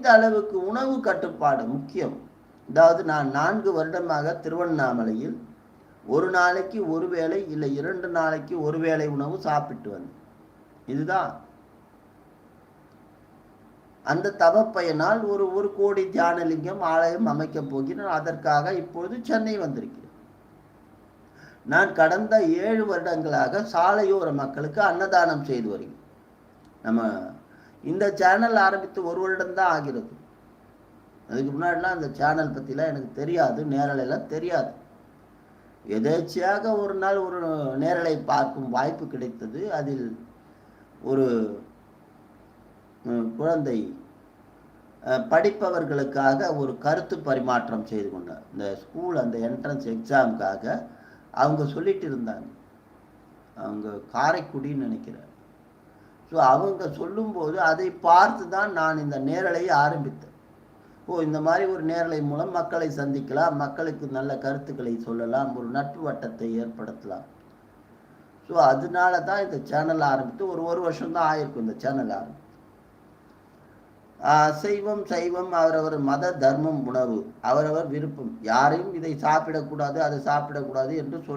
முடிந்த அளவுக்கு உணவு கட்டுப்பாடு முக்கியம். அதாவது நான் நான்கு வருடமாக திருவண்ணாமலையில் ஒரு நாளைக்கு ஒரு வேளை இல்லை இரண்டு நாளைக்கு ஒரு வேளை உணவு சாப்பிட்டு வந்தேன். இதுதான். அந்த தவப்பயனால் ஒரு ஒரு கோடி தியானலிங்கம் ஆலயம் அமைக்கப் போகிறேன். அதற்காக இப்பொழுது சென்னை வந்திருக்கிறேன். நான் கடந்த ஏழு வருடங்களாக சாலையோர மக்களுக்கு அன்னதானம் செய்து வருகிறேன். நம்ம இந்த சேனல் ஆரம்பித்து ஒரு வருடம்தான் ஆகிறது. அதுக்கு முன்னாடிலாம் அந்த சேனல் பற்றிலாம் எனக்கு தெரியாது நேரலையெல்லாம் தெரியாது. எதேச்சியாக ஒரு நாள் ஒரு நேரலை பார்க்கும் வாய்ப்பு கிடைத்தது. அதில் ஒரு குழந்தை படிப்பவர்களுக்காக ஒரு கருத்து பரிமாற்றம் செய்து கொண்டார். இந்த ஸ்கூல் அந்த என்ட்ரன்ஸ் எக்ஸாமுக்காக அவங்க சொல்லிட்டு இருந்தாங்க. அவங்க காரைக்குடின்னு நினைக்கிறேன் ஸோ அவங்க சொல்லும்போது அதை பார்த்து தான் நான் இந்த நேரலையை ஆரம்பித்தேன். ஓ இந்த மாதிரி ஒரு நேரலை மூலம் மக்களை சந்திக்கலாம் மக்களுக்கு நல்ல கருத்துக்களை சொல்லலாம் ஒரு நட்பு வட்டத்தை ஏற்படுத்தலாம். ஸோ அதனால தான் இந்த சேனல் ஆரம்பித்து ஒரு ஒரு வருஷம் தான் ஆயிருக்கும் இந்த சேனல் ஆரம்பித்து. அசைவம் சைவம் அவரவர் மத தர்மம் உணவு அவரவர் விருப்பம். யாரையும் இதை சாப்பிடக்கூடாது அதை சாப்பிடக்கூடாது என்று சொல்